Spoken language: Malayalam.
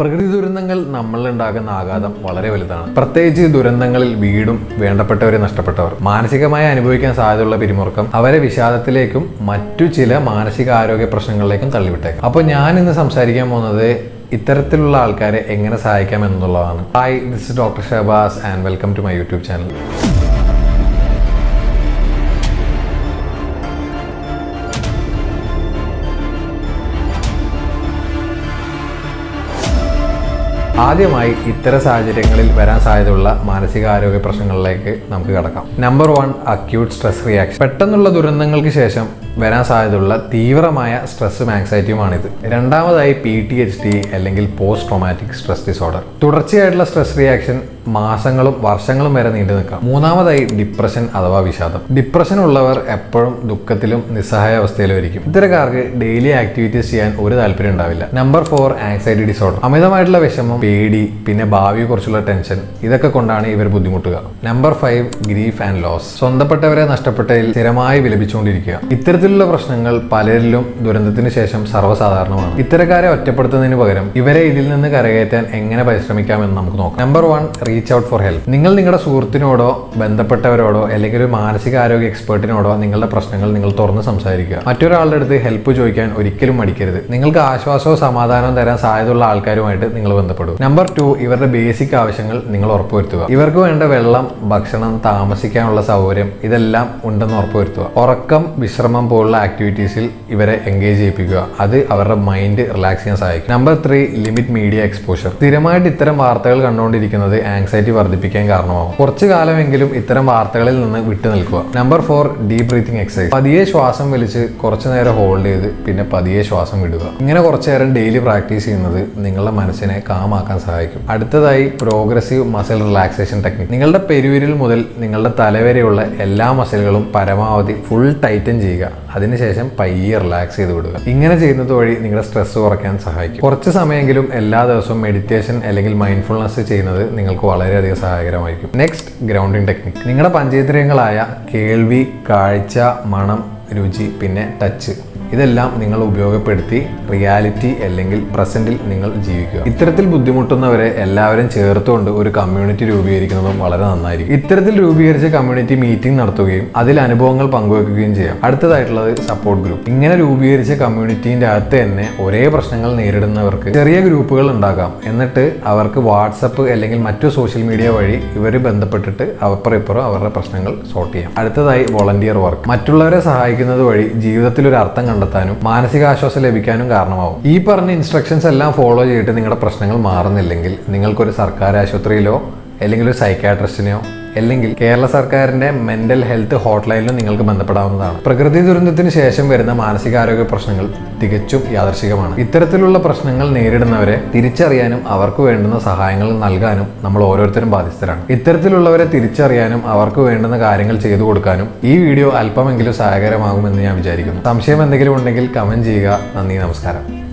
പ്രകൃതി ദുരന്തങ്ങൾ നമ്മളിലുണ്ടാകുന്ന ആഘാതം വളരെ വലുതാണ്. പ്രത്യേകിച്ച് ദുരന്തങ്ങളിൽ വീടും വേണ്ടപ്പെട്ടവരെ നഷ്ടപ്പെട്ടവർ. മാനസികമായി അനുഭവിക്കാൻ സാധ്യതയുള്ള പിരിമുറുക്കം അവരെ വിഷാദത്തിലേക്കും മറ്റു ചില മാനസികാരോഗ്യ പ്രശ്നങ്ങളിലേക്കും തള്ളിവിട്ടേക്കും. അപ്പോൾ ഞാൻ ഇന്ന് സംസാരിക്കാൻ പോകുന്നത് ഇത്തരത്തിലുള്ള ആൾക്കാരെ എങ്ങനെ സഹായിക്കാം എന്നുള്ളതാണ്. Hi this doctor Shahbaz and welcome to my YouTube channel ആദ്യമായി ഇത്തരം സാഹചര്യങ്ങളിൽ വരാൻ സാധ്യതയുള്ള മാനസികാരോഗ്യ പ്രശ്നങ്ങളിലേക്ക് നമുക്ക് കടക്കാം. Number one acute stress reaction പെട്ടെന്നുള്ള ദുരന്തങ്ങൾക്ക് ശേഷം വരാൻ സാധ്യതയുള്ള തീവ്രമായ സ്ട്രെസ്സും ആങ്സൈറ്റിയുമാണിത് രണ്ടാമതായി പി ടി എച്ച് ഡി അല്ലെങ്കിൽ പോസ്റ്റ് ട്രോമാറ്റിക് സ്ട്രെസ് ഡിസോർഡർ തുടർച്ചയായിട്ടുള്ള സ്ട്രെസ് റിയാക്ഷൻ മാസങ്ങളും വർഷങ്ങളും വരെ നീണ്ടു നിൽക്കാം. മൂന്നാമതായി ഡിപ്രഷൻ അഥവാ വിഷാദം. ഡിപ്രഷൻ ഉള്ളവർ എപ്പോഴും ദുഃഖത്തിലും നിസ്സഹായ അവസ്ഥയിലും ഇത്തരക്കാർക്ക് ഡെയിലി ആക്ടിവിറ്റീസ് ചെയ്യാൻ ഒരു താല്പര്യം ഉണ്ടാവില്ല. നമ്പർ ഫോർ ആങ്സൈറ്റി ഡിസോർഡർ അമിതമായിട്ടുള്ള വിഷമം പേടി പിന്നെ ഭാവിയെ കുറിച്ചുള്ള ടെൻഷൻ ഇതൊക്കെ കൊണ്ടാണ് ഇവർ ബുദ്ധിമുട്ടുക. Number five grief and loss സ്വന്തപ്പെട്ടവരെ നഷ്ടപ്പെട്ടതിൽ സ്ഥിരമായി വിലപിച്ചുകൊണ്ടിരിക്കുക. ഇത്തരത്തിലുള്ള പ്രശ്നങ്ങൾ പലരിലും ദുരന്തത്തിന് ശേഷം സർവസാധാരണമാണ്. ഇത്തരക്കാരെ ഒറ്റപ്പെടുത്തുന്നതിന് പകരം ഇവരെ ഇതിൽ നിന്ന് കരകയറ്റാൻ എങ്ങനെ പരിശ്രമിക്കാമെന്ന് നമുക്ക് നോക്കാം. Number one reach out for help നിങ്ങൾ നിങ്ങളുടെ സുഹൃത്തിനോടോ ബന്ധപ്പെട്ടവരോടോ അല്ലെങ്കിൽ ഒരു മാനസികാരോഗ്യ എക്സ്പേർട്ടിനോടോ നിങ്ങളുടെ പ്രശ്നങ്ങൾ നിങ്ങൾ തുറന്ന് സംസാരിക്കുക. മറ്റൊരാളുടെ അടുത്ത് ഹെൽപ്പ് ചോദിക്കാൻ ഒരിക്കലും മടിക്കരുത്. നിങ്ങൾക്ക് ആശ്വാസവും സമാധാനവും തരാൻ സാധ്യതയുള്ള ആൾക്കാരുമായിട്ട് നിങ്ങൾ ബന്ധപ്പെടും. നമ്പർ ടു ഇവരുടെ ബേസിക് ആവശ്യങ്ങൾ നിങ്ങൾ ഉറപ്പുവരുത്തുക. ഇവർക്ക് വേണ്ട വെള്ളം ഭക്ഷണം താമസിക്കാനുള്ള സൗകര്യം ഇതെല്ലാം ഉണ്ടെന്ന് ഉറപ്പുവരുത്തുക. ഉറക്കം വിശ്രമം പോലുള്ള ആക്ടിവിറ്റീസിൽ ഇവരെ എൻഗേജ് ചെയ്യിപ്പിക്കുക. അത് അവരുടെ മൈൻഡ് റിലാക്സ് ചെയ്യാൻ സഹായിക്കും. Number three limit media exposure സ്ഥിരമായിട്ട് ഇത്തരം വാർത്തകൾ കണ്ടുകൊണ്ടിരിക്കുന്നത് ആങ്സൈറ്റി വർദ്ധിപ്പിക്കാൻ കാരണമാകും കുറച്ചു കാലമെങ്കിലും ഇത്തരം വാർത്തകളിൽ നിന്ന് വിട്ടു നിൽക്കുക. Number four deep breathing exercise പതിയെ ശ്വാസം വലിച്ച് കുറച്ചു നേരം ഹോൾഡ് ചെയ്ത് പിന്നെ പതിയെ ശ്വാസം വിടുക. ഇങ്ങനെ കുറച്ചു നേരം ഡെയിലി പ്രാക്ടീസ് ചെയ്യുന്നത് നിങ്ങളുടെ മനസ്സിനെ കാമാക്കാൻ സഹായിക്കും. അടുത്തതായി പ്രോഗ്രസീവ് മസിൽ റിലാക്സേഷൻ ടെക്നിക് നിങ്ങളുടെ പെരുവിരിൽ മുതൽ നിങ്ങളുടെ തലവരെയുള്ള എല്ലാ മസിലുകളും പരമാവധി ഫുൾ ടൈറ്റൻ ചെയ്യുക. അതിനുശേഷം പയ്യെ റിലാക്സ് ചെയ്ത് വിടുക. ഇങ്ങനെ ചെയ്യുന്നത് വഴി നിങ്ങളുടെ സ്ട്രെസ് കുറയ്ക്കാൻ സഹായിക്കും. കുറച്ച് സമയമെങ്കിലും എല്ലാ ദിവസവും മെഡിറ്റേഷൻ അല്ലെങ്കിൽ മൈൻഡ്ഫുൾനെസ് ചെയ്യുന്നത് നിങ്ങൾക്ക് വളരെയധികം സഹായകരമായിരിക്കും. നെക്സ്റ്റ് ഗ്രൗണ്ടിങ് ടെക്നിക് നിങ്ങളുടെ പഞ്ചേന്ദ്രിയങ്ങളായ കേൾവി കാഴ്ച മണം രുചി പിന്നെ ടച്ച് ഇതെല്ലാം നിങ്ങൾ ഉപയോഗപ്പെടുത്തി റിയാലിറ്റി അല്ലെങ്കിൽ പ്രസന്റിൽ നിങ്ങൾ ജീവിക്കുക. ഇത്തരത്തിൽ ബുദ്ധിമുട്ടുന്നവരെ എല്ലാവരും ചേർത്തുകൊണ്ട് ഒരു കമ്മ്യൂണിറ്റി രൂപീകരിക്കുന്നതും വളരെ നന്നായിരിക്കും. ഇത്തരത്തിൽ രൂപീകരിച്ച കമ്മ്യൂണിറ്റി മീറ്റിംഗ് നടത്തുകയും അതിൽ അനുഭവങ്ങൾ പങ്കുവെക്കുകയും ചെയ്യാം. അടുത്തതായിട്ടുള്ളത് സപ്പോർട്ട് ഗ്രൂപ്പ് ഇങ്ങനെ രൂപീകരിച്ച കമ്മ്യൂണിറ്റീന്റെ അകത്ത് തന്നെ ഒരേ പ്രശ്നങ്ങൾ നേരിടുന്നവർക്ക് ചെറിയ ഗ്രൂപ്പുകൾ ഉണ്ടാകാം. എന്നിട്ട് അവർക്ക് വാട്സപ്പ് അല്ലെങ്കിൽ മറ്റു സോഷ്യൽ മീഡിയ വഴി ഇവർ ബന്ധപ്പെട്ടിട്ട് അപ്പുറം ഇപ്പുറം അവരുടെ പ്രശ്നങ്ങൾ സോർട്ട് ചെയ്യാം. അടുത്തതായി വോളണ്ടിയർ വർക്ക് മറ്റുള്ളവരെ സഹായിക്കുന്നത് വഴി ജീവിതത്തിൽ ഒരു അർത്ഥം കണ്ടെത്താനും മാനസികാശ്വാസം ലഭിക്കാനും കാരണമാവും. ഈ പറഞ്ഞ ഇൻസ്ട്രക്ഷൻസ് എല്ലാം ഫോളോ ചെയ്തിട്ട് നിങ്ങളുടെ പ്രശ്നങ്ങൾ മാറുന്നില്ലെങ്കിൽ നിങ്ങൾക്കൊരു സർക്കാർ ആശുപത്രിയിലോ അല്ലെങ്കിൽ ഒരു സൈക്കാട്രിസ്റ്റിനെയോ അല്ലെങ്കിൽ കേരള സർക്കാരിന്റെ മെന്റൽ ഹെൽത്ത് ഹോട്ട്ലൈനിലും നിങ്ങൾക്ക് ബന്ധപ്പെടാവുന്നതാണ്. പ്രകൃതി ദുരന്തത്തിന് ശേഷം വരുന്ന മാനസികാരോഗ്യ പ്രശ്നങ്ങൾ തികച്ചും യാദർശികമാണ്. ഇത്തരത്തിലുള്ള പ്രശ്നങ്ങൾ നേരിടുന്നവരെ തിരിച്ചറിയാനും അവർക്ക് വേണ്ടുന്ന സഹായങ്ങൾ നൽകാനും നമ്മൾ ഓരോരുത്തരും ബാധ്യസ്ഥരാണ്. ഇത്തരത്തിലുള്ളവരെ തിരിച്ചറിയാനും അവർക്ക് വേണ്ടുന്ന കാര്യങ്ങൾ ചെയ്തു കൊടുക്കാനും ഈ വീഡിയോ അല്പമെങ്കിലും സഹായകരമാകുമെന്ന് ഞാൻ വിചാരിക്കുന്നു. സംശയം എന്തെങ്കിലും ഉണ്ടെങ്കിൽ കമന്റ് ചെയ്യുക. നന്ദി നമസ്കാരം.